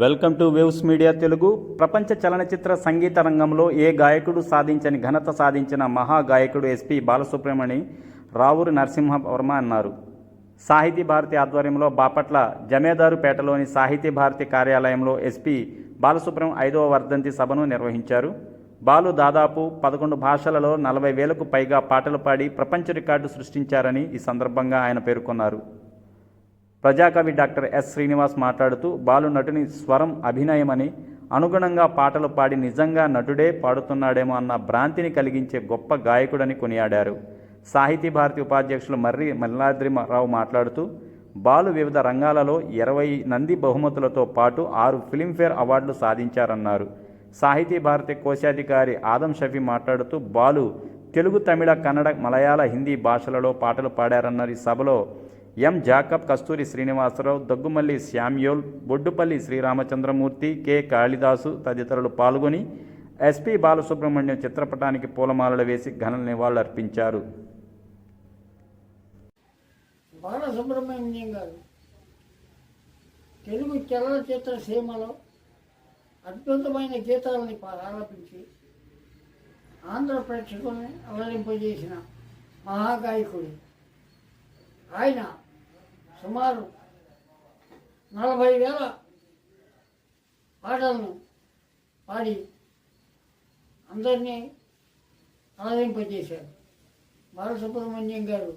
Welcome to waves media Telugu. ప్రపంచ చలనచిత్ర సంగీత రంగంలో ఏ గాయకుడు సాధించని ఘనత సాధించిన మహా గాయకుడు ఎస్పి బాలసుబ్రహ్మణి రావూరి నరసింహవర్మ అన్నారు. సాహితీ భారతి ఆధ్వర్యంలో బాపట్ల జమేదారుపేటలోని సాహితీ భారతి కార్యాలయంలో ఎస్పి బాలసుబ్రహ్మ ఐదవ వర్ధంతి సభను నిర్వహించారు. బాలు దాదాపు పదకొండు భాషలలో నలభై వేలకు పైగా పాటలు పాడి ప్రపంచ రికార్డు సృష్టించారని ఈ సందర్భంగా ఆయన పేర్కొన్నారు. ప్రజాకవి డాక్టర్ ఎస్ శ్రీనివాస్ మాట్లాడుతూ బాలు నటుని స్వరం అభినయమని అనుగుణంగా పాటలు పాడి నిజంగా నటుడే పాడుతున్నాడేమో అన్న భ్రాంతిని కలిగించే గొప్ప గాయకుడని కొనియాడారు. సాహితీ భారతి ఉపాధ్యక్షులు మర్రి మల్లాద్రిరావు మాట్లాడుతూ బాలు వివిధ రంగాలలో ఇరవై నంది బహుమతులతో పాటు ఆరు ఫిలింఫేర్ అవార్డులు సాధించారన్నారు. సాహితీ భారతి కోశాధికారి ఆదం షఫీ మాట్లాడుతూ బాలు తెలుగు తమిళ కన్నడ మలయాళ హిందీ భాషలలో పాటలు పాడారన్నారు ఈ సభలో. M Jacob Kasturi Srinivasarao Daggumalli Samuel Boddupalli Sriramachandramurthy K Kalidasu తదితరులు పాల్గొని ఎస్పి బాలసుబ్రహ్మణ్యం చిత్రపటానికి పూలమాలలు వేసి ఘన నివాళులర్పించారు బాలసుబ్రహ్మణ్యం గారు తెలుగు చలనచిత్ర సీమలో అద్భుతమైన గీతాలని ఆలపించి ఆంధ్ర ప్రేక్షకుల్ని అలరింపజేసిన మహాగాయకుడు. ఆయన సుమారు నలభై వేల పాటలను పాడి అందరినీ ఆలరింపజేశారు బాలసుబ్రహ్మణ్యం గారు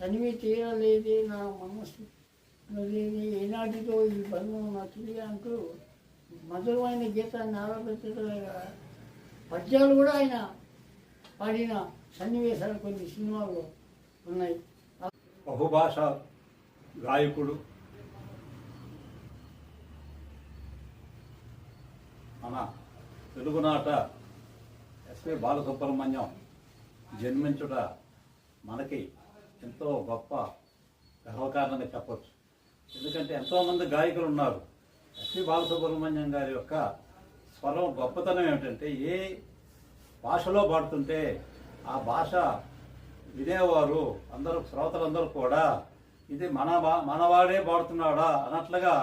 తనివి తీరలేదే నా మనస్సు లేని ఏనాటితో ఈ బంధం నా తెలియ అంటూ మధురమైన గీతాన్ని ఆలపించడమే పద్యాలు కూడా ఆయన పాడిన సన్నివేశాలు కొన్ని సినిమాల్లో ఉన్నాయి. బహుభాష గాయకుడు. మన తెలుగునాట ఎస్పి బాలసుబ్రహ్మణ్యం జన్మించుట మనకి ఎంతో గొప్ప గర్వకారణంగా చెప్పచ్చు. ఎందుకంటే ఎంతోమంది గాయకులు ఉన్నారు ఎస్పి బాలసుబ్రహ్మణ్యం గారి యొక్క స్వరం గొప్పతనం ఏమిటంటే ఏ భాషలో పాడుతుంటే ఆ భాష వినేవారు అందరూ శ్రోతలందరూ కూడా ఇది మన మనవాడే పాడుతున్నాడా అన్నట్లుగా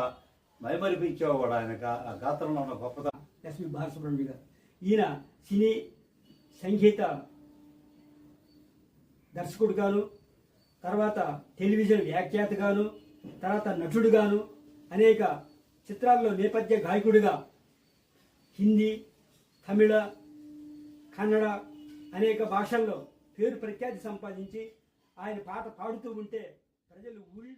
మైమరిపించేవాడు ఆయన ఆ గాత్రంలో ఉన్న గొప్పతనం ఎస్వి బాలసుబ్రహ్మణ్య గారు. ఈయన సినీ సంగీత దర్శకుడుగాను తర్వాత టెలివిజన్ వ్యాఖ్యాతగాను తర్వాత నటుడుగాను అనేక చిత్రాల్లో నేపథ్య గాయకుడిగా హిందీ తమిళ కన్నడ అనేక భాషల్లో పేరు ప్రఖ్యాతి సంపాదించి ఆయన పాట పాడుతూ ఉంటే ప్రజలు ఊరి